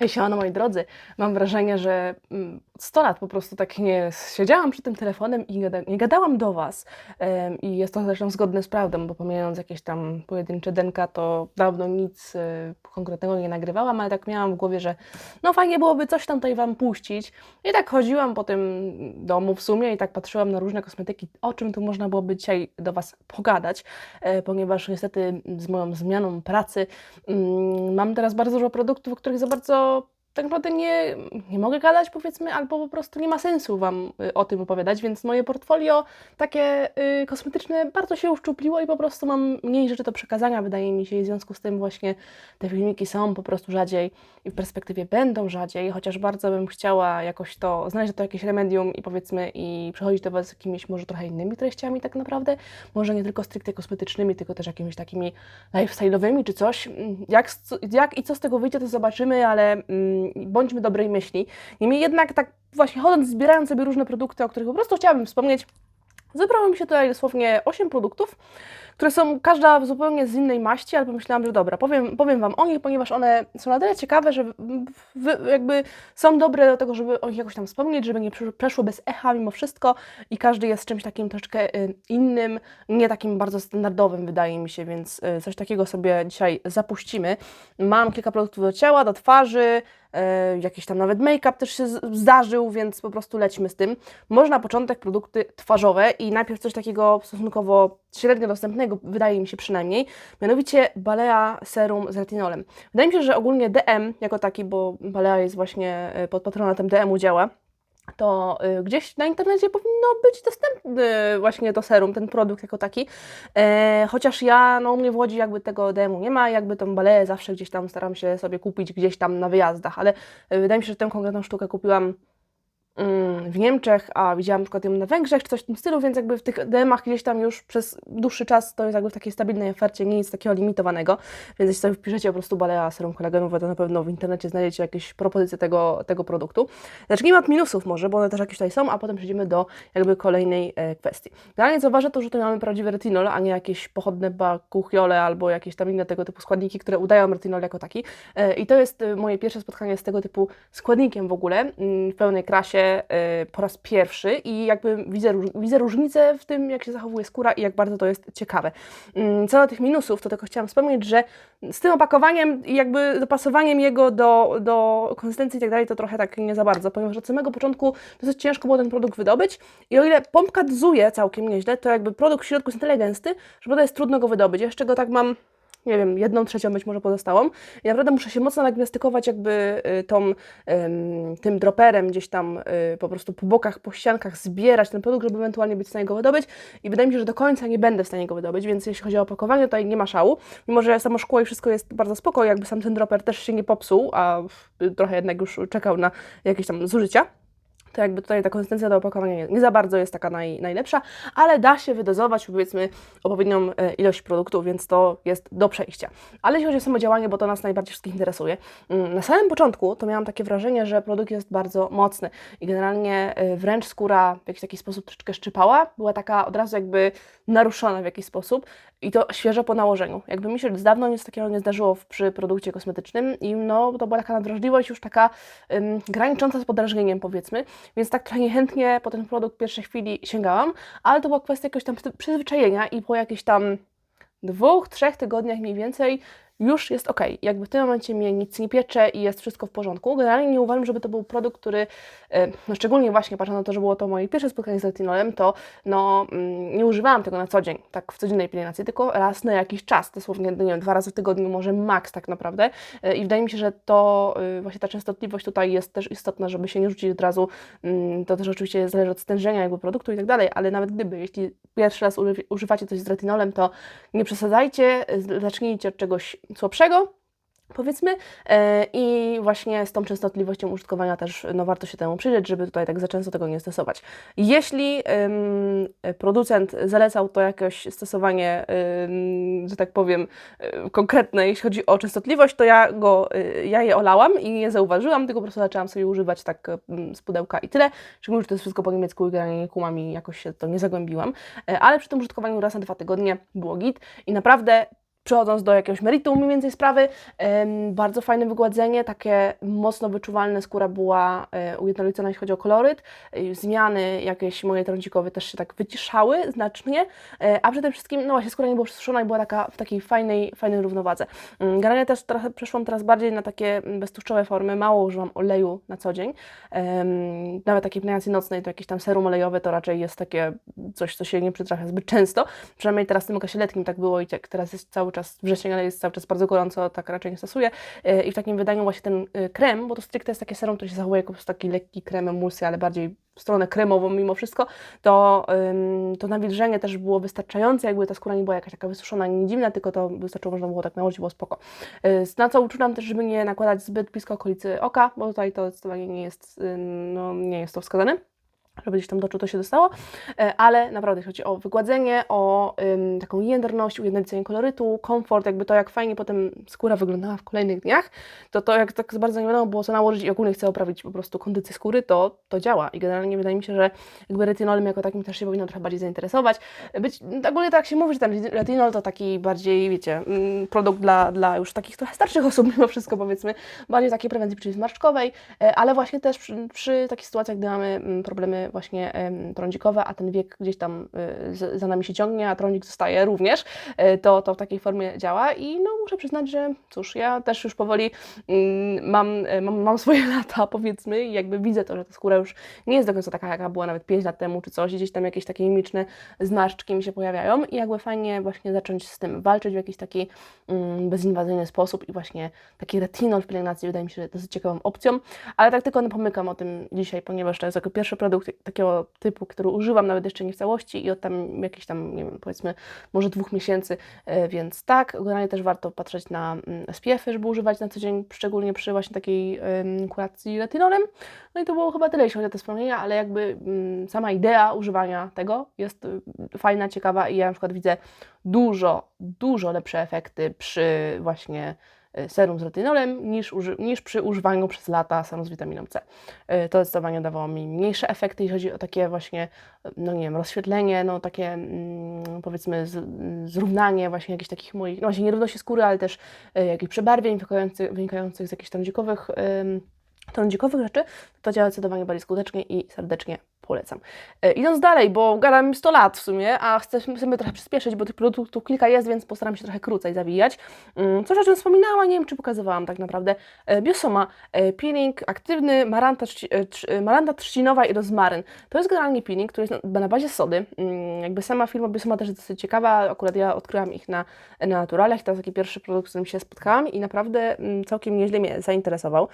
Hej, siemano moi drodzy. Mam wrażenie, że mm, 100 lat po prostu tak nie siedziałam przy tym telefonem i nie, gada, nie gadałam do Was. I jest to zresztą zgodne z prawdą, bo pomijając jakieś tam pojedyncze denka, to dawno nic e, konkretnego nie nagrywałam, ale tak miałam w głowie, że no fajnie byłoby coś tam tutaj Wam puścić. I tak chodziłam po tym domu w sumie i tak patrzyłam na różne kosmetyki, o czym tu można byłoby dzisiaj do Was pogadać, e, ponieważ niestety z moją zmianą pracy mm, mam teraz bardzo dużo produktów, których za bardzo tak naprawdę nie, nie mogę gadać, powiedzmy, albo po prostu nie ma sensu Wam y, o tym opowiadać, więc moje portfolio takie y, kosmetyczne bardzo się uszczupliło i po prostu mam mniej rzeczy do przekazania, wydaje mi się, i w związku z tym właśnie te filmiki są po prostu rzadziej i w perspektywie będą rzadziej, chociaż bardzo bym chciała jakoś to, znaleźć to jakieś remedium i powiedzmy i przychodzić do Was z jakimiś może trochę innymi treściami tak naprawdę, może nie tylko stricte kosmetycznymi, tylko też jakimiś takimi lifestyle'owymi czy coś. Mm, Jak, jak i co z tego wyjdzie, to zobaczymy, ale mm, bądźmy dobrej myśli. Niemniej jednak tak właśnie chodząc, zbierając sobie różne produkty, o których po prostu chciałabym wspomnieć, zebrało mi się tutaj dosłownie 8 produktów, które są każda zupełnie z innej maści, ale pomyślałam, że dobra, powiem, powiem Wam o nich, ponieważ one są na tyle ciekawe, że jakby są dobre do tego, żeby o nich jakoś tam wspomnieć, żeby nie przesz- przeszło bez echa mimo wszystko i każdy jest czymś takim troszeczkę y, innym, nie takim bardzo standardowym wydaje mi się, więc y, coś takiego sobie dzisiaj zapuścimy. Mam kilka produktów do ciała, do twarzy, jakiś tam nawet make-up też się zdarzył, więc po prostu lećmy z tym. Może na początek produkty twarzowe i najpierw coś takiego stosunkowo średnio dostępnego, wydaje mi się przynajmniej, mianowicie Balea Serum z retinolem. Wydaje mi się, że ogólnie DM jako taki, bo Balea jest właśnie e, pod patronatem DM-u działa, to y, gdzieś na internecie powinno być dostępny właśnie to serum, ten produkt jako taki. E, chociaż ja, no u mnie w Łodzi jakby tego demo nie ma, jakby tą baleę zawsze gdzieś tam staram się sobie kupić gdzieś tam na wyjazdach, ale y, wydaje mi się, że tę konkretną sztukę kupiłam w Niemczech, a widziałam na przykład ją na Węgrzech, czy coś w tym stylu, więc jakby w tych DM-ach gdzieś tam już przez dłuższy czas to jest jakby w takiej stabilnej ofercie, nie nic takiego limitowanego, więc jeśli sobie wpiszecie po prostu Balea Serum Kolagenów, to na pewno w internecie znajdziecie jakieś propozycje tego, tego produktu. Zacznijmy od minusów może, bo one też jakieś tutaj są, a potem przejdziemy do jakby kolejnej e, kwestii. Generalnie zauważę to, że tutaj mamy prawdziwy retinol, a nie jakieś pochodne bakuchiole albo jakieś tam inne tego typu składniki, które udają retinol jako taki. E, I to jest e, moje pierwsze spotkanie z tego typu składnikiem w ogóle, mm, w pełnej krasie e, po raz pierwszy i jakby widzę, widzę różnicę w tym, jak się zachowuje skóra i jak bardzo to jest ciekawe. Mm, Co do tych minusów, to tylko chciałam wspomnieć, że z tym opakowaniem i jakby dopasowaniem jego do, do konsystencji i tak dalej, to trochę tak nie za bardzo, ponieważ od samego początku dosyć ciężko było ten produkt wydobyć i o ile pompka dozuje całkiem nieźle, to jakby produkt w środku jest na tyle gęsty, że potem jest trudno go wydobyć. Jeszcze go tak mam nie wiem, jedną trzecią być może pozostałą. I naprawdę muszę się mocno nagimnastykować jakby y, tą, ym, tym droperem gdzieś tam y, po prostu po bokach, po ściankach zbierać ten produkt, żeby ewentualnie być w stanie go wydobyć. I wydaje mi się, że do końca nie będę w stanie go wydobyć, więc jeśli chodzi o opakowanie, tutaj nie ma szału, mimo że samo szkło i wszystko jest bardzo spoko, jakby sam ten droper też się nie popsuł, a trochę jednak już czekał na jakieś tam zużycia to jakby tutaj ta konsystencja do opakowania nie, nie za bardzo jest taka naj, najlepsza, ale da się wydozować powiedzmy odpowiednią e, ilość produktu, więc to jest do przejścia. Ale jeśli chodzi o samo działanie, bo to nas najbardziej wszystkich interesuje, mm, na samym początku to miałam takie wrażenie, że produkt jest bardzo mocny i generalnie e, wręcz skóra w jakiś taki sposób troszeczkę szczypała, była taka od razu jakby naruszona w jakiś sposób i to świeżo po nałożeniu. Jakby mi się z dawno nic takiego nie zdarzyło przy produkcie kosmetycznym i no to była taka nadwrażliwość już taka ym, granicząca z podrażnieniem powiedzmy, więc tak trochę niechętnie po ten produkt w pierwszej chwili sięgałam, ale to była kwestia jakiegoś tam przy- przyzwyczajenia i po jakichś tam dwóch, trzech tygodniach mniej więcej już jest ok. Jakby w tym momencie mnie nic nie piecze i jest wszystko w porządku. Generalnie nie uważam, żeby to był produkt, który, e, no szczególnie właśnie patrząc na to, że było to moje pierwsze spotkanie z retinolem, to no, mm, nie używałam tego na co dzień, tak w codziennej pielęgnacji, tylko raz na jakiś czas, dosłownie, nie wiem, dwa razy w tygodniu, może maks tak naprawdę. E, I wydaje mi się, że to y, właśnie ta częstotliwość tutaj jest też istotna, żeby się nie rzucić od razu. Mm, To też oczywiście zależy od stężenia jakby produktu i tak dalej, ale nawet gdyby, jeśli pierwszy raz uży- używacie coś z retinolem, to nie przesadzajcie, zacznijcie od czegoś słabszego, powiedzmy e, i właśnie z tą częstotliwością użytkowania też no, warto się temu przyjrzeć, żeby tutaj tak za często tego nie stosować. Jeśli ym, producent zalecał to jakieś stosowanie, ym, że tak powiem, y, konkretne, jeśli chodzi o częstotliwość, to ja go, y, ja je olałam i nie zauważyłam, tylko po prostu zaczęłam sobie używać tak ym, z pudełka i tyle. Szczególnie, że to jest wszystko po niemiecku i generalnie nie kumam i jakoś się to nie zagłębiłam, E, ale przy tym użytkowaniu raz na dwa tygodnie było git i naprawdę Przechodząc do jakiegoś meritum mniej więcej sprawy, bardzo fajne wygładzenie, takie mocno wyczuwalne, skóra była e, ujednolicona jeśli chodzi o koloryt, e, zmiany jakieś moje trądzikowe też się tak wyciszały znacznie, e, a przede wszystkim, no właśnie skóra nie była przesuszona i była taka w takiej fajnej, fajnej równowadze. Mm, Generalnie też trochę przeszłam teraz bardziej na takie mm, beztłuszczowe formy, mało używam oleju na co dzień, nawet takiej pielęgnacji nocnej to jakieś tam serum olejowe to raczej jest takie coś, co się nie przytrafia zbyt często, przynajmniej teraz w tym okresie letnim tak było i tak teraz jest cały czas wrzesień, ale jest cały czas bardzo gorąco, tak raczej nie stosuję E, i w takim wydaniu właśnie ten e, krem, bo to stricte jest takie serum, które się zachowuje jako taki lekki krem, emulsja, ale bardziej w stronę kremową mimo wszystko, to, to nawilżenie też było wystarczające, jakby ta skóra nie była jakaś taka wysuszona, nie dziwna, tylko to wystarczyło, można było tak nałożyć, było spoko. Y, Na co uczulam też, żeby nie nakładać zbyt blisko okolicy oka, bo tutaj to zdecydowanie nie jest, no, nie jest to wskazane żeby gdzieś tam do to się dostało, E, ale naprawdę chodzi o wygładzenie, o ym, taką jędrność, ujednolicenie kolorytu, komfort, jakby to jak fajnie potem skóra wyglądała w kolejnych dniach, to to jak tak bardzo nie wiadomo było co nałożyć i ogólnie chcę poprawić po prostu kondycję skóry, to to działa. I generalnie wydaje mi się, że jakby retinolem jako takim też się powinno trochę bardziej zainteresować. Być, ogólnie tak się mówi, że ten retinol to taki bardziej, wiecie, mm, produkt dla, dla już takich trochę starszych osób mimo wszystko powiedzmy, bardziej takiej prewencji przeciwzmarszczkowej, e, ale właśnie też przy, przy takich sytuacjach, gdy mamy mm, problemy właśnie trądzikowe, a ten wiek gdzieś tam y, za nami się ciągnie, a trądzik zostaje również, y, to, to w takiej formie działa. I no muszę przyznać, że cóż, ja też już powoli mm, mam, y, mam, mam swoje lata powiedzmy i jakby widzę to, że ta skóra już nie jest do końca taka, jaka była nawet 5 lat temu czy coś, gdzieś tam jakieś takie mimiczne zmarszczki mi się pojawiają. I jakby fajnie właśnie zacząć z tym walczyć w jakiś taki mm, bezinwazyjny sposób i właśnie taki retinol w pielęgnacji wydaje mi się dosyć ciekawą opcją, ale tak tylko napomykam o tym dzisiaj, ponieważ to jest jako pierwszy produkt takiego typu, który używam nawet jeszcze nie w całości i od tam jakichś tam, nie wiem, powiedzmy może dwóch miesięcy, e, więc tak, generalnie też warto patrzeć na mm, SPF-y, żeby używać na co dzień, szczególnie przy właśnie takiej kuracji retinolem. No i to było chyba tyle, jeśli chodzi o te wspomnienia, ale jakby mm, sama idea używania tego jest y, fajna, ciekawa i ja na przykład widzę dużo, dużo lepsze efekty przy właśnie serum z retinolem niż, uży- niż przy używaniu przez lata serum z witaminą C. Y, To zdecydowanie dawało mi mniejsze efekty, jeśli chodzi o takie właśnie, no nie wiem, rozświetlenie, no takie mm, powiedzmy z, zrównanie właśnie jakichś takich moich, no właśnie nierówności skóry, ale też y, jakichś przebarwień wynikających, wynikających z jakichś trądzikowych, trądzikowych rzeczy, to działa zdecydowanie bardziej skutecznie i serdecznie polecam. E, idąc dalej, bo gadam 100 lat w sumie, a chcę sobie trochę przyspieszyć, bo tych produktów kilka jest, więc postaram się trochę krócej zawijać. Mm, Coś, o czym wspominałam, nie wiem, czy pokazywałam tak naprawdę. E, Biosoma, e, peeling aktywny, maranta, maranta trzcinowa i rozmaryn. To jest generalnie peeling, który jest na, bazie sody. Mm, Jakby sama firma Biosoma też jest dosyć ciekawa, akurat ja odkryłam ich na, na naturalach, to jest taki pierwszy produkt, z którym się spotkałam i naprawdę mm, całkiem nieźle mnie zainteresował.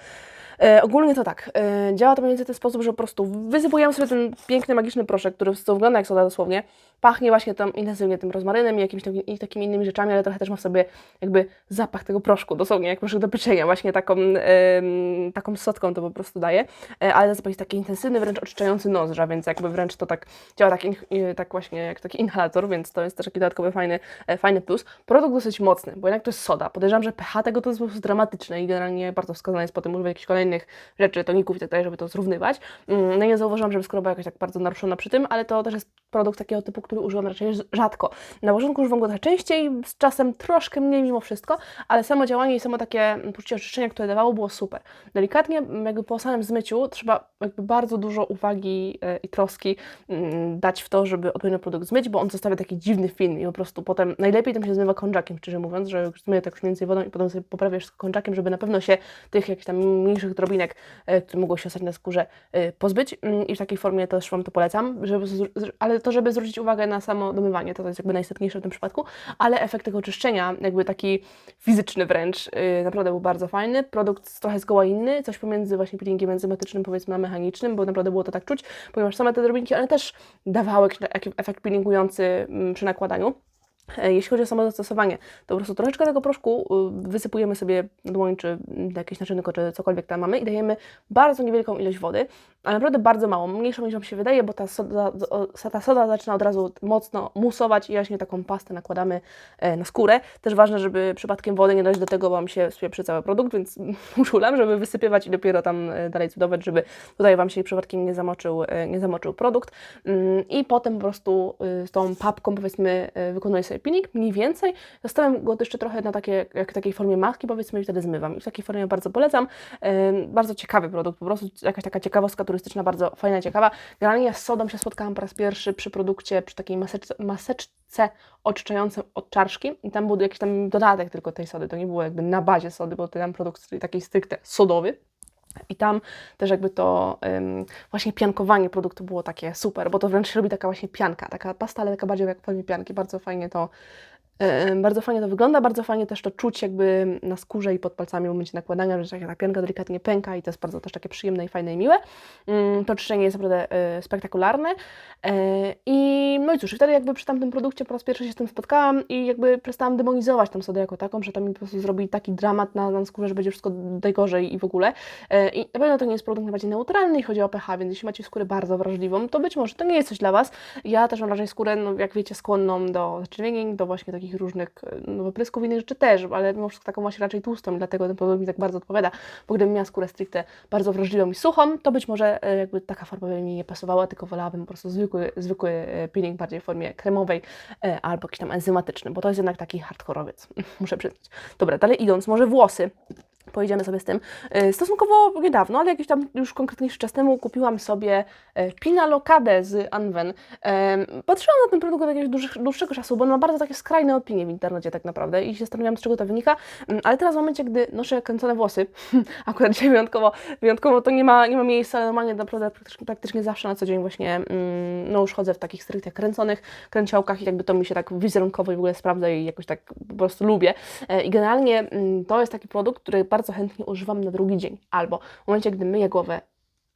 Ogólnie to tak, działa to mniej więcej w ten sposób, że po prostu wysypujemy sobie ten piękny, magiczny proszek, który wygląda jak soda dosłownie, pachnie właśnie tam intensywnie tym rozmarynem i jakimiś i takimi innymi rzeczami, ale trochę też ma w sobie jakby zapach tego proszku, dosłownie jak proszek do pieczenia, właśnie taką, em, taką sotką to po prostu daje, e, ale zapach jest taki intensywny, wręcz oczyszczający nozdrza, więc jakby wręcz to tak działa tak, in, i- tak właśnie jak taki inhalator, więc to jest też taki dodatkowy fajny, e, fajny plus. Produkt dosyć mocny, bo jednak to jest soda. Podejrzewam, że pH tego to jest po prostu dramatyczne i generalnie bardzo wskazane jest potem używać jakichś kolejnych rzeczy, toników i tak dalej, żeby to zrównywać. Mm, No i nie zauważyłam, żeby skóra była jakaś tak bardzo naruszona przy tym, ale to też jest produkt takiego typu, który używam raczej rzadko. Na początku używam go częściej, z czasem troszkę mniej mimo wszystko, ale samo działanie i samo takie poczucie oczyszczenia, które dawało, było super. Delikatnie, jakby po samym zmyciu, trzeba jakby bardzo dużo uwagi e, i troski mm, dać w to, żeby odpowiednio produkt zmyć, bo on zostawia taki dziwny film i po prostu potem najlepiej tym się zmywa kączakiem, szczerze mówiąc, że już zmyję tak już więcej wodą i potem sobie poprawiasz z kączakiem, żeby na pewno się tych jakichś tam mniejszych drobinek, e, które mogło się ostać na skórze, e, pozbyć Mm, i w takiej formie też Wam to polecam, żeby, ale to, żeby zwrócić uwagę na samo domywanie, to, to jest jakby najistotniejsze w tym przypadku, ale efekt tego oczyszczenia, jakby taki fizyczny wręcz, yy, naprawdę był bardzo fajny. Produkt trochę zgoła inny, coś pomiędzy właśnie peelingiem enzymatycznym, powiedzmy, a mechanicznym, bo naprawdę było to tak czuć, ponieważ same te drobinki, one też dawały jakiś efekt peelingujący mm, przy nakładaniu. E, Jeśli chodzi o samo zastosowanie, to po prostu troszeczkę tego proszku y, wysypujemy sobie na dłoń, czy jakieś naczynko, czy cokolwiek tam mamy i dajemy bardzo niewielką ilość wody, ale naprawdę bardzo mało, mniejszą niż Wam się wydaje, bo ta soda, ta soda zaczyna od razu mocno musować i właśnie taką pastę nakładamy e, na skórę. Też ważne, żeby przypadkiem wody nie dać do tego, bo Wam się spieprzy cały produkt, więc uczulam, żeby wysypywać i dopiero tam e, dalej cudować, żeby tutaj Wam się przypadkiem nie zamoczył, e, nie zamoczył produkt. Mm, I potem po prostu z tą papką powiedzmy wykonuję sobie peeling, mniej więcej. Zostawiam go jeszcze trochę na takie, jak w takiej formie maski powiedzmy i wtedy zmywam. I w takiej formie bardzo polecam. Bardzo ciekawy produkt, po prostu jakaś taka ciekawostka turystyczna, bardzo fajna, ciekawa. Generalnie z sodą się spotkałam po raz pierwszy przy produkcie, przy takiej maseczce, maseczce oczyszczającej od czaszki i tam był jakiś tam dodatek tylko tej sody, to nie było jakby na bazie sody, bo to tam produkt taki stricte sodowy. I tam też jakby to właśnie piankowanie produktu było takie super, bo to wręcz robi taka właśnie pianka, taka pasta, ale taka bardziej jak w formie pianki. Bardzo fajnie to, bardzo fajnie to wygląda, bardzo fajnie też to czuć jakby na skórze i pod palcami w momencie nakładania, że taka pianka delikatnie pęka i to jest bardzo też takie przyjemne i fajne i miłe. Ym, to czyszczenie jest naprawdę y, spektakularne. I no i cóż, i wtedy jakby przy tamtym produkcie po raz pierwszy się z tym spotkałam i jakby przestałam demonizować tą sodę jako taką, że to mi po prostu zrobi taki dramat na, na skórze, że będzie wszystko najgorzej i w ogóle. E, I na pewno to nie jest produkt najbardziej neutralny, jeśli chodzi o pH, więc jeśli macie skórę bardzo wrażliwą, to być może to nie jest coś dla Was. Ja też mam raczej skórę, no, jak wiecie, skłonną do zaczerwienień, do właśnie takich różnych e, no, innych rzeczy też, ale mimo wszystko taką właśnie raczej tłustą i dlatego ten produkt mi tak bardzo odpowiada, bo gdybym miała skórę stricte bardzo wrażliwą i suchą, to być może e, jakby taka forma by mi nie pasowała, tylko wolałabym po prostu zwykły, zwykły e, peeling bardziej w formie kremowej e, albo jakiś tam enzymatyczny, bo to jest jednak taki hardkorowiec, muszę przyznać. Dobra, dalej idąc, może włosy. Pojedziemy sobie z tym. E, Stosunkowo niedawno, ale jakiś tam już konkretniejszy czas temu kupiłam sobie e, Pina Locadę z Anwen. Patrzyłam na ten produkt od jakiegoś dłuższego, czasu, bo on ma bardzo takie skrajne opinie w internecie tak naprawdę i się zastanawiałam, z czego to wynika. Mm, Ale teraz w momencie, gdy noszę kręcone włosy, akurat dzisiaj wyjątkowo, wyjątkowo to nie ma, nie ma miejsca, normalnie naprawdę praktycznie, praktycznie zawsze na co dzień właśnie, mm, no już chodzę w takich stricte kręconych kręciołkach i jakby to mi się tak wizerunkowo w ogóle sprawdza i jakoś tak po prostu lubię. E, I generalnie mm, to jest taki produkt, który bardzo chętnie używam na drugi dzień. Albo w momencie, gdy myję głowę,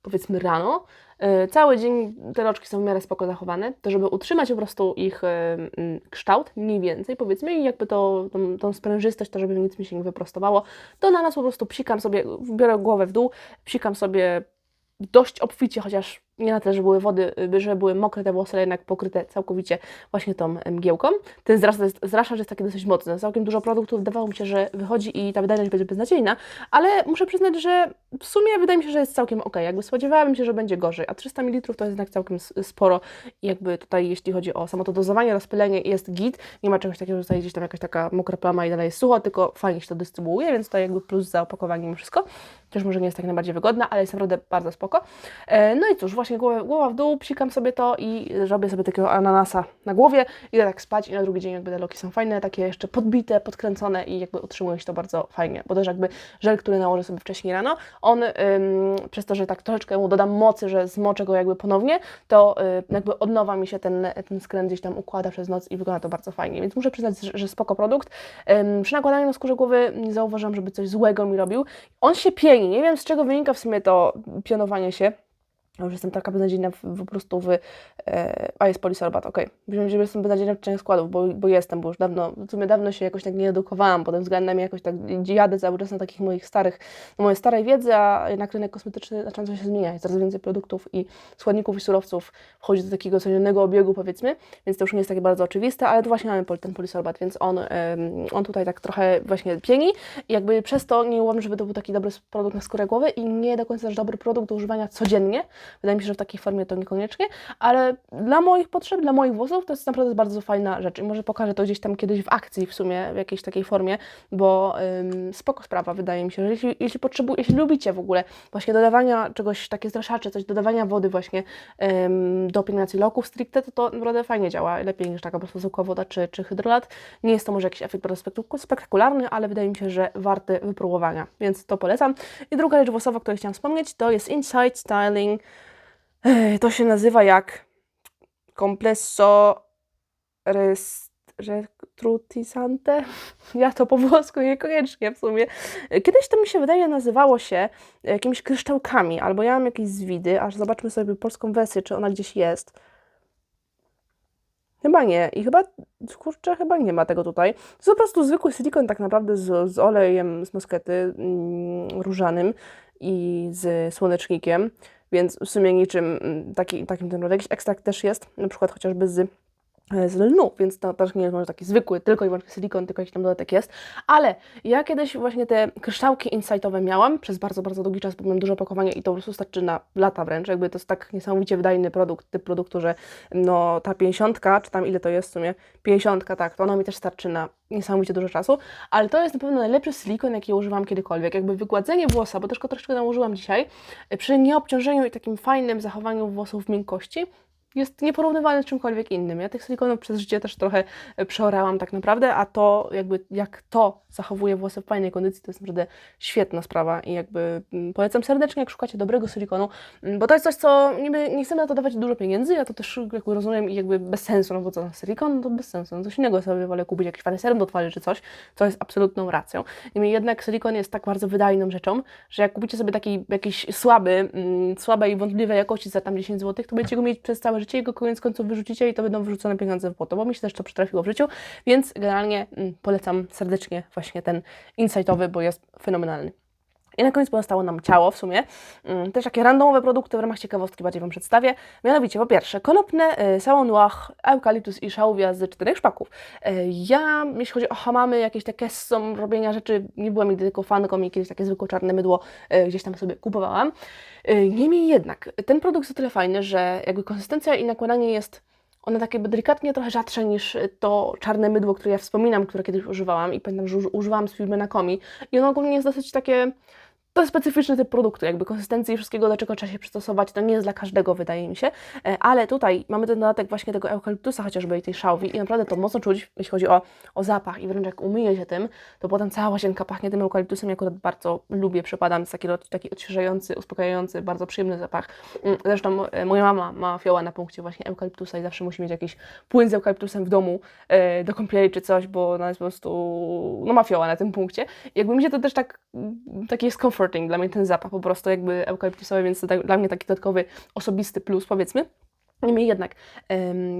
powiedzmy rano, e, cały dzień te roczki są w miarę spoko zachowane, to żeby utrzymać po prostu ich e, mm, kształt mniej więcej, powiedzmy, i jakby to, tą, tą sprężystość, to żeby nic mi się nie wyprostowało, to na nas po prostu psikam sobie, biorę głowę w dół, psikam sobie dość obficie, chociaż nie na tyle, że były wody, y, że były mokre te włosy, ale jednak pokryte całkowicie właśnie tą mgiełką. Ten zraszacz jest, jest taki dosyć mocny. Całkiem dużo produktów wydawało mi się, że wychodzi i ta wydajność będzie beznadziejna, ale muszę przyznać, że w sumie wydaje mi się, że jest całkiem ok. Jakby spodziewałabym się, że będzie gorzej, a 300 ml to jest jednak całkiem sporo jakby tutaj jeśli chodzi o samo to dozowanie, rozpylenie jest git, nie ma czegoś takiego, że tutaj gdzieś tam jakaś taka mokra plama i dalej jest sucho, tylko fajnie się to dystrybuuje, więc to jakby plus za opakowanie i wszystko. Też może nie jest tak najbardziej wygodna, ale jest naprawdę bardzo spoko. E, No i cóż, właśnie głowa, głowa w dół, psikam sobie to i robię sobie takiego ananasa na głowie, idę tak spać i na drugi dzień jakby te loki są fajne, takie jeszcze podbite, podkręcone i jakby utrzymuje się to bardzo fajnie, bo też jakby żel, który nałożę sobie wcześniej rano, on ym, przez to, że tak troszeczkę mu dodam mocy, że zmoczę go jakby ponownie, to jakby od nowa mi się ten, ten skręt gdzieś tam układa przez noc i wygląda to bardzo fajnie, więc muszę przyznać, że, że spoko produkt. Ym, przy nakładaniu na skórze głowy nie zauważyłam, żeby coś złego mi robił. On się pieni, nie wiem z czego wynika w sumie to pionowanie się. Już jestem taka beznadziejna po prostu w... E, a jest polisorbat, okej. Okay. że jestem beznadziejna w czynieniu składów, bo, bo jestem, bo już dawno, w sumie dawno się jakoś tak nie edukowałam pod tym względem, jakoś tak jadę cały czas na takich moich starych, na mojej starej wiedzy, a jednak rynek kosmetyczny zaczyna się zmieniać. Coraz więcej produktów i składników i surowców wchodzi do takiego codziennego obiegu, powiedzmy, więc to już nie jest takie bardzo oczywiste, ale tu właśnie mamy ten polisorbat, więc on, on tutaj tak trochę właśnie pieni i jakby przez to nie uważam, żeby to był taki dobry produkt na skórę głowy i nie do końca też dobry produkt do używania codziennie. Wydaje mi się, że w takiej formie to niekoniecznie, ale dla moich potrzeb, dla moich włosów to jest naprawdę bardzo fajna rzecz i może pokażę to gdzieś tam kiedyś w akcji w sumie, w jakiejś takiej formie, bo ym, spoko sprawa wydaje mi się, że jeśli, jeśli, potrzebu, jeśli lubicie w ogóle właśnie dodawania czegoś, takie zraszacze, coś dodawania wody właśnie ym, do pielęgnacji loków stricte, to to naprawdę fajnie działa, lepiej niż taka po prostu zwykła woda czy, czy hydrolat. Nie jest to może jakiś efekt bardzo spektak- spektakularny, ale wydaje mi się, że warty wypróbowania, więc to polecam. I druga rzecz włosowa, o której chciałam wspomnieć, to jest Inside Styling To się nazywa jak Complesso Retrutisante. Ja to po włosku niekoniecznie w sumie. Kiedyś to mi się wydaje nazywało się jakimiś kryształkami, albo ja mam jakieś zwidy, aż zobaczmy sobie polską wersję, czy ona gdzieś jest. Chyba nie. I chyba, kurczę, chyba nie ma tego tutaj. To jest po prostu zwykły silikon tak naprawdę z, z olejem z moskety mm, różanym i z słonecznikiem. Więc w sumie niczym mm, taki, takim ten jakiś ekstrakt też jest, na przykład chociażby z z lnu, więc to też nie jest może taki zwykły, tylko i wyłącznie silikon, tylko jakiś tam dodatek jest. Ale ja kiedyś właśnie te kryształki insightowe miałam przez bardzo, bardzo długi czas, bo miałam dużo opakowania i to po prostu starczy na lata wręcz. Jakby to jest tak niesamowicie wydajny produkt, typ produktu, że no ta 50, czy tam ile to jest w sumie, 50, tak, to ona mi też starczy na niesamowicie dużo czasu, ale to jest na pewno najlepszy silikon, jaki używam kiedykolwiek. Jakby wygładzenie włosa, bo też go troszeczkę nałożyłam dzisiaj, przy nieobciążeniu i takim fajnym zachowaniu włosów w miękkości, jest nieporównywalny z czymkolwiek innym. Ja tych silikonów przez życie też trochę e, przeorałam tak naprawdę, a to jakby jak to zachowuje włosy w fajnej kondycji, to jest naprawdę świetna sprawa i jakby mm, polecam serdecznie, jak szukacie dobrego silikonu, mm, bo to jest coś, co niby nie chcemy na to dawać dużo pieniędzy, ja to też jakby rozumiem i jakby bez sensu, no bo co, silikon no to bez sensu, no coś innego sobie wolę kupić, jakiś fajny serum do twarzy czy coś, co jest absolutną racją. Niemniej jednak silikon jest tak bardzo wydajną rzeczą, że jak kupicie sobie taki jakiś słaby, mm, słabej wątpliwej jakości za tam 10 zł, to będziecie go mieć przez całe życie i go koniec końców wyrzucicie i to będą wyrzucone pieniądze w błoto, bo mi się też to przytrafiło w życiu, więc generalnie mm, polecam serdecznie właśnie ten insightowy, bo jest fenomenalny. I na koniec pozostało nam ciało w sumie. Mm, Też takie randomowe produkty w ramach ciekawostki bardziej Wam przedstawię. Mianowicie po pierwsze konopne, y, sało noir, eukaliptus i szałwia z czterech szpaków. Y, Ja, jeśli chodzi o hamamy, jakieś takie są robienia rzeczy, nie byłam nigdy tylko fanką i kiedyś takie zwykłe czarne mydło y, gdzieś tam sobie kupowałam. Niemniej jednak, ten produkt jest o tyle fajny, że jakby konsystencja i nakładanie jest one takie delikatnie trochę rzadsze niż to czarne mydło, które ja wspominam, które kiedyś używałam i pamiętam, że uży- używałam z firmy Nakomi. I ono ogólnie jest dosyć takie, to specyficzny typ produktu, jakby konsystencji i wszystkiego, do czego trzeba się przystosować, to nie jest dla każdego, wydaje mi się, E, ale tutaj mamy ten dodatek właśnie tego eukaliptusa chociażby i tej szałwi i naprawdę to mocno czuć, jeśli chodzi o, o zapach i wręcz jak umyję się tym, to potem cała łazienka pachnie tym eukaliptusem, ja akurat bardzo lubię, przepadam, jest taki, taki odświeżający, uspokajający, bardzo przyjemny zapach. Mm, Zresztą e, moja mama ma fioła na punkcie właśnie eukaliptusa i zawsze musi mieć jakiś płyn z eukaliptusem w domu e, do kąpieli czy coś, bo ona jest po prostu, no ma fioła na tym punkcie. Jakby mi się to też tak, mm, taki jest comforting dla mnie ten zapach po prostu jakby eukaliptusowy, więc tak, dla mnie taki dodatkowy, osobisty plus powiedzmy. Niemniej jednak,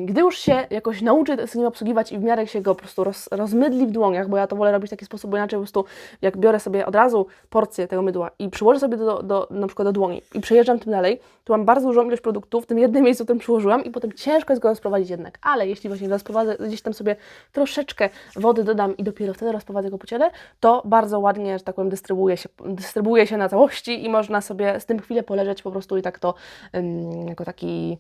gdy już się jakoś nauczy z nim obsługiwać i w miarę się go po prostu roz, rozmydli w dłoniach, bo ja to wolę robić w taki sposób, bo inaczej po prostu jak biorę sobie od razu porcję tego mydła i przyłożę sobie do, do, na przykład do dłoni i przejeżdżam tym dalej, to mam bardzo dużą ilość produktów w tym jednym miejscu, którym przyłożyłam i potem ciężko jest go rozprowadzić jednak. Ale jeśli właśnie rozprowadzę, gdzieś tam sobie troszeczkę wody dodam i dopiero wtedy rozprowadzę go po ciele, to bardzo ładnie, że tak powiem, dystrybuuje się, dystrybuuje się na całości i można sobie z tym chwilę poleżeć po prostu i tak to jako taki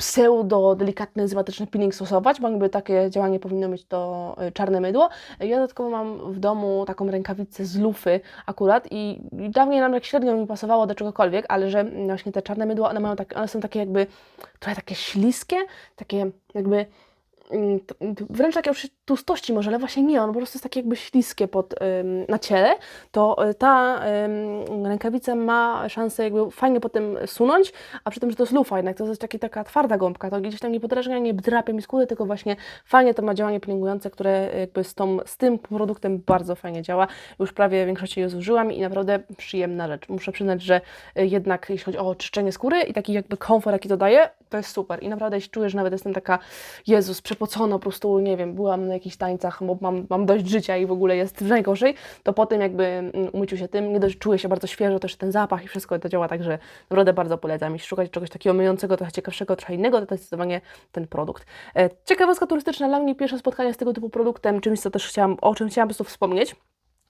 pseudo delikatny enzymatyczny peeling stosować, bo jakby takie działanie powinno mieć to y, czarne mydło. Ja dodatkowo mam w domu taką rękawicę z lufy akurat i dawniej nam jak średnio mi pasowało do czegokolwiek, ale że właśnie te czarne mydła, one mają tak, one są takie jakby trochę takie śliskie, takie jakby mm, wręcz takie tłustości może, ale właśnie nie, on po prostu jest takie jakby śliskie pod, na ciele, to y, ta rękawica ma szansę jakby fajnie potem sunąć, a przy tym, że to jest lufa jednak, to jest taki, taka twarda gąbka, to gdzieś tam nie podrażnia, nie drapie mi skóry, tylko właśnie fajnie to ma działanie peelingujące, które jakby z, tą, z tym produktem bardzo fajnie działa. Już prawie większości je zużyłam i naprawdę przyjemna rzecz. Muszę przyznać, że y, jednak jeśli chodzi o czyszczenie skóry i taki jakby komfort, jaki to daje, to jest super. I naprawdę jeśli czujesz, że nawet jestem taka, Jezus, przepocona, po prostu, nie wiem, byłam na jakichś tańcach, bo mam, mam dość życia i w ogóle jest najgorzej, to po tym jakby mm, umyciu się tym, nie dość czuję się bardzo świeżo, też ten zapach i wszystko to działa, także naprawdę bardzo polecam. Jeśli szukać czegoś takiego myjącego, trochę ciekawszego, trochę innego, to zdecydowanie ten produkt. E, Ciekawostka turystyczna dla mnie, pierwsze spotkanie z tego typu produktem, czymś, co też chciałam, o czym chciałam po prostu wspomnieć,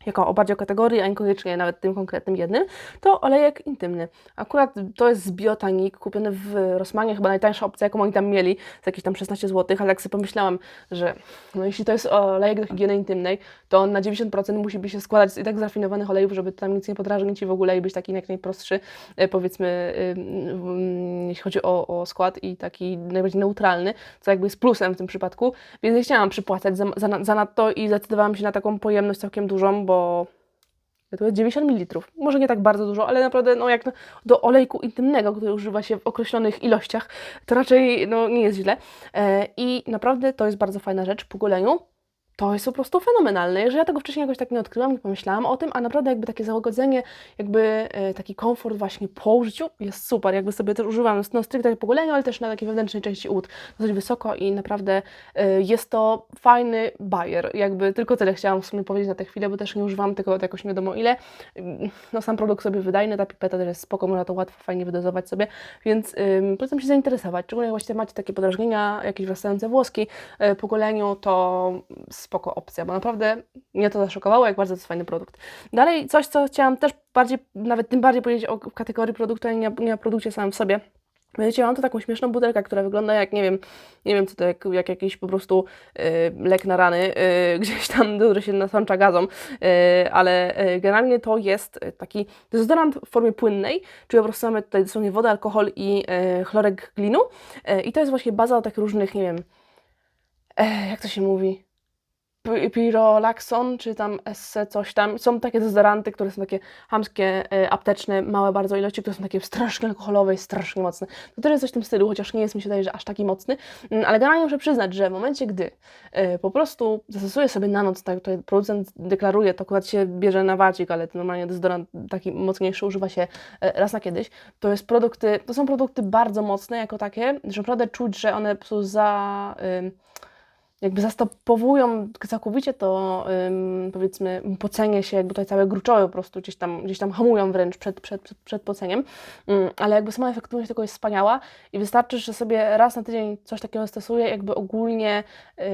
jako o bardziej o kategorii, a niekoniecznie nawet tym konkretnym jednym, to olejek intymny. Akurat to jest z Biotanik, kupiony w Rossmanie, chyba najtańsza opcja, jaką oni tam mieli, za jakieś tam 16 zł, ale jak sobie pomyślałam, że no jeśli to jest olejek do higieny intymnej, to on na 90% musi by się składać z i tak zrafinowanych olejów, żeby tam nic nie podrażnić i w ogóle i być taki jak najprostszy, e, powiedzmy, ym, jeśli chodzi o, o skład i taki najbardziej neutralny, co jakby jest plusem w tym przypadku, więc nie chciałam przypłacać za, za, za i zdecydowałam się na taką pojemność całkiem dużą, bo to jest 90 ml. Może nie tak bardzo dużo, ale naprawdę no, jak do olejku intymnego, który używa się w określonych ilościach, to raczej no, nie jest źle. E, I naprawdę to jest bardzo fajna rzecz po goleniu. To jest po prostu fenomenalne. Że ja tego wcześniej jakoś tak nie odkryłam, nie pomyślałam o tym, a naprawdę jakby takie załagodzenie, jakby e, taki komfort właśnie po użyciu jest super. Jakby sobie też używam no, stricte po goleniu, ale też na takiej wewnętrznej części ud dosyć wysoko i naprawdę e, jest to fajny bajer. Jakby tylko tyle chciałam w sumie powiedzieć na tę chwilę, bo też nie używam tego jakoś nie wiadomo ile. No sam produkt sobie wydajny, ta pipeta też jest spoko, można to łatwo, fajnie wydozować sobie, więc ym, polecam się zainteresować. Szczególnie jak właśnie macie takie podrażnienia, jakieś wrastające włoski y, po goleniu, to spoko opcja, bo naprawdę mnie to zaszokowało, jak bardzo to jest fajny produkt. Dalej coś, co chciałam też bardziej, nawet tym bardziej powiedzieć o kategorii produktu, a nie, nie o produkcie samym w sobie. Wiecie, mam tu taką śmieszną butelkę, która wygląda jak, nie wiem, nie wiem co to, jak, jak jakiś po prostu y, lek na rany, y, gdzieś tam, który się nasącza gazą, y, ale generalnie to jest taki dezodorant w formie płynnej, czyli po prostu mamy tutaj dosłownie wodę, alkohol i chlorek glinu i to jest właśnie baza takich różnych, nie wiem, jak to się mówi, Pirolaxon, czy tam Esse, coś tam. Są takie dezodoranty, które są takie hamskie, e, apteczne, małe bardzo ilości, które są takie strasznie alkoholowe i strasznie mocne. To też jest coś w tym stylu, chociaż nie jest mi się wydaje, że aż taki mocny. Mm, ale generalnie muszę przyznać, że w momencie, gdy e, po prostu zastosuję sobie na noc, tak tutaj producent deklaruje, to akurat się bierze na wacik, ale to normalnie dezodorant taki mocniejszy używa się e, raz na kiedyś, to jest produkty, to są produkty bardzo mocne jako takie, że naprawdę czuć, że one po prostu za jakby zastopowują całkowicie to, powiedzmy, pocenie się, jakby tutaj całe gruczoły po prostu gdzieś tam, gdzieś tam hamują wręcz przed, przed, przed, przed poceniem, ym, ale jakby sama efektywność tego jest wspaniała i wystarczy, że sobie raz na tydzień coś takiego stosuję, jakby ogólnie,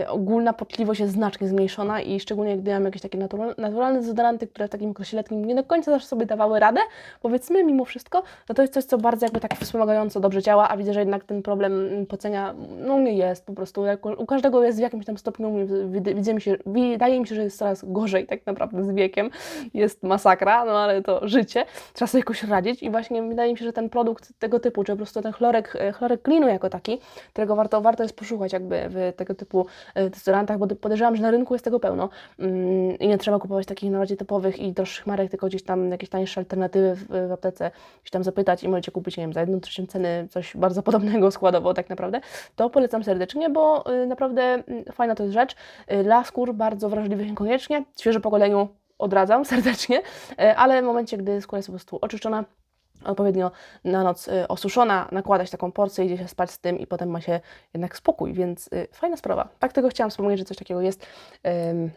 y, ogólna potliwość jest znacznie zmniejszona i szczególnie gdy mam jakieś takie natural, naturalne dezodoranty, które w takim okresie letnim nie do końca zawsze sobie dawały radę, powiedzmy, mimo wszystko, no to jest coś, co bardzo jakby tak wspomagająco dobrze działa, a widzę, że jednak ten problem pocenia, no nie jest po prostu, u każdego jest w jakimś jakimś tam stopniu widzę mi się, wydaje mi się, że jest coraz gorzej tak naprawdę z wiekiem. Jest masakra, no ale to życie. Trzeba sobie jakoś radzić i właśnie wydaje mi się, że ten produkt tego typu, czy po prostu ten chlorek, e, chlorek klinu jako taki, którego warto, warto jest poszukać jakby w tego typu e, dezodorantach, bo podejrzewam, że na rynku jest tego pełno mm, i nie trzeba kupować takich najbardziej topowych i droższych marek, tylko gdzieś tam jakieś tańsze alternatywy w, w aptece, gdzieś tam zapytać i możecie kupić, nie wiem, za jedną trzecią ceny coś bardzo podobnego składowo tak naprawdę. To polecam serdecznie, bo y, naprawdę mm, fajna to jest rzecz. Y, dla skór bardzo wrażliwych niekoniecznie. Świeże po goleniu odradzam serdecznie, y, ale w momencie, gdy skóra jest po prostu oczyszczona, odpowiednio na noc y, osuszona, nakładać taką porcję, idzie się spać z tym i potem ma się jednak spokój, więc fajna sprawa. Tak tego chciałam wspomnieć, że coś takiego jest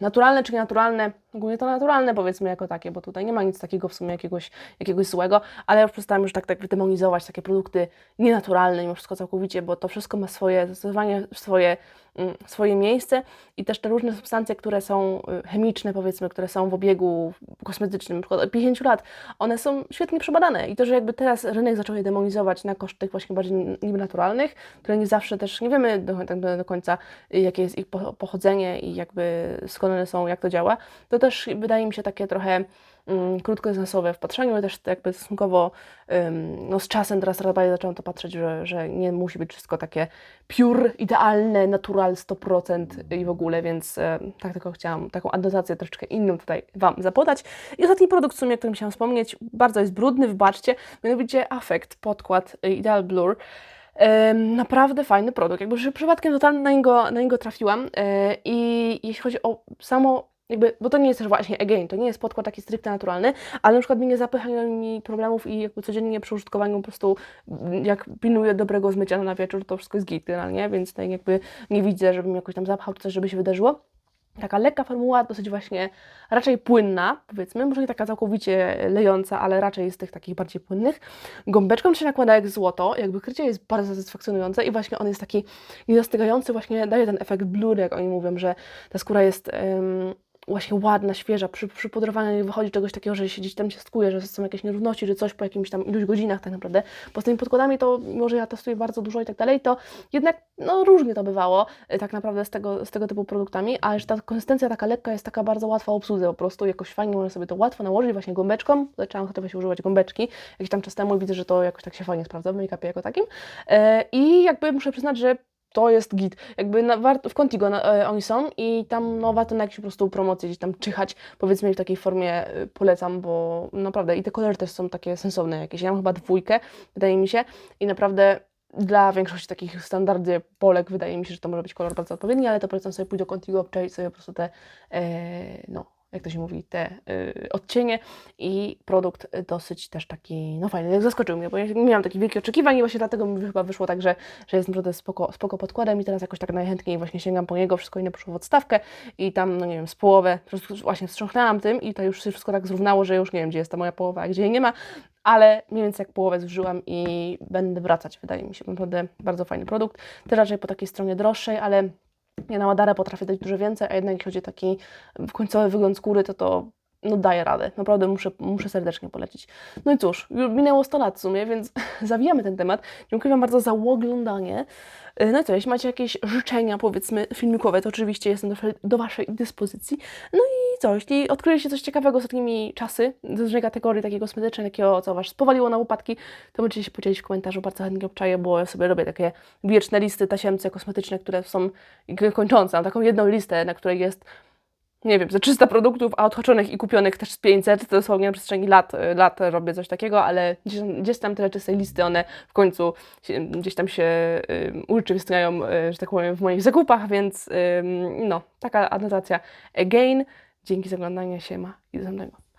naturalne czy nienaturalne, ogólnie to naturalne powiedzmy jako takie, bo tutaj nie ma nic takiego w sumie jakiegoś, jakiegoś złego, ale już przestałam już tak, tak wydemonizować takie produkty nienaturalne mimo wszystko całkowicie, bo to wszystko ma swoje zastosowanie, swoje swoje miejsce i też te różne substancje, które są y, chemiczne, powiedzmy, które są w obiegu kosmetycznym, na przykład od 50 lat, one są świetnie przebadane. I to, że jakby teraz rynek zaczął je demonizować na koszt tych właśnie bardziej niby naturalnych, które nie zawsze też nie wiemy do, tak do, końca, jakie jest ich pochodzenie i jakby skąd one są, jak to działa, to też wydaje mi się takie trochę krótkodystansowe w patrzeniu, ale też jakby stosunkowo no, z czasem teraz bardziej zaczęłam to patrzeć, że, że nie musi być wszystko takie pure, idealne, natural 100% i w ogóle, więc e, tak tylko chciałam taką adnotację troszeczkę inną tutaj Wam zapodać. I ostatni produkt w sumie, o którym chciałam wspomnieć, bardzo jest brudny, wybaczcie, mianowicie Affect, podkład Ideal Blur. Naprawdę fajny produkt. Jakby przypadkiem totalnie na niego, na niego trafiłam. E, I jeśli chodzi o samo jakby, bo to nie jest też właśnie, again, to nie jest podkład taki stricte naturalny, ale na przykład mi nie zapycha mi problemów i jakby codziennie przy użytkowaniu po prostu mm, jak pilnuję dobrego zmycia na wieczór, to wszystko jest git generalnie, więc tak jakby nie widzę, żebym jakoś tam zapchał czy coś, żeby się wydarzyło. Taka lekka formuła, dosyć właśnie raczej płynna, powiedzmy, może nie taka całkowicie lejąca, ale raczej jest tych takich bardziej płynnych. Gąbeczką się nakłada jak złoto, jakby krycie jest bardzo satysfakcjonujące i właśnie on jest taki niedostygający, właśnie daje ten efekt blur, jak oni mówią, że ta skóra jest... właśnie ładna, świeża, przy, przy podrowaniu nie wychodzi czegoś takiego, że się gdzieś tam się skuje, że są jakieś nierówności, czy coś po jakimś tam iluś godzinach tak naprawdę. Bo z tymi podkładami to, mimo że ja testuję bardzo dużo i tak dalej, to jednak no różnie to bywało y, tak naprawdę z tego, z tego typu produktami, a że ta konsystencja taka lekka jest taka bardzo łatwa w obsłudze po prostu, jakoś fajnie można sobie to łatwo nałożyć właśnie gąbeczką, zaczęłam sobie właśnie używać gąbeczki jakiś tam czas temu i widzę, że to jakoś tak się fajnie sprawdza w make-upie jako takim y, i jakby muszę przyznać, że to jest git. Jakby na, w Contigo na, e, oni są i tam no, warto na jakieś po prostu promocje gdzieś tam czyhać, powiedzmy w takiej formie e, polecam, bo naprawdę i te kolory też są takie sensowne jakieś. Ja mam chyba dwójkę, wydaje mi się, i naprawdę Dla większości takich standardzie Polek wydaje mi się, że to może być kolor bardzo odpowiedni, ale to polecam sobie pójść do Contigo, obczaić sobie po prostu te, e, no, jak to się mówi, te e, odcienie i produkt dosyć też taki, no fajny, zaskoczył mnie, bo ja nie miałam takich wielkich oczekiwań i właśnie dlatego mi chyba wyszło tak, że, że jest naprawdę spoko, spoko podkładem i teraz jakoś tak najchętniej właśnie sięgam po niego, wszystko inne poszło w odstawkę i tam, no nie wiem, z połowę, po prostu właśnie wstrząchnęłam tym i to już się wszystko tak zrównało, że już nie wiem, gdzie jest ta moja połowa, a gdzie jej nie ma, ale mniej więcej jak połowę zużyłam i będę wracać, wydaje mi się, naprawdę bardzo fajny produkt, też raczej po takiej stronie droższej, ale ja na Madarę potrafię dać dużo więcej, a jednak jeśli chodzi o taki końcowy wygląd skóry, to to no daje radę. Naprawdę muszę, muszę serdecznie polecić. No i cóż, minęło 100 lat w sumie, więc zawijamy ten temat. Dziękuję Wam bardzo za oglądanie. Yy, No i co, jeśli macie jakieś życzenia, powiedzmy, filmikowe, to oczywiście jestem do, do Waszej dyspozycji. No i co, jeśli odkryliście coś ciekawego ostatnimi czasy, z różnej kategorii takiego kosmetycznej, takiego, co Was spowaliło na łopatki, to możecie się podzielić w komentarzu, bardzo chętnie obczaję, bo ja sobie robię takie wieczne listy tasiemce kosmetyczne, które są kończące. Mam taką jedną listę, na której jest nie wiem, ze 300 produktów, a odhaczonych i kupionych też z 500, to dosłownie na przestrzeni lat, lat robię coś takiego, ale gdzieś, gdzieś tam te rzeczy z tej listy, one w końcu się, gdzieś tam się y, urzeczywistniają, y, że tak powiem, w moich zakupach, więc y, no, taka anotacja again. Dzięki za oglądanie, siema i do następnego.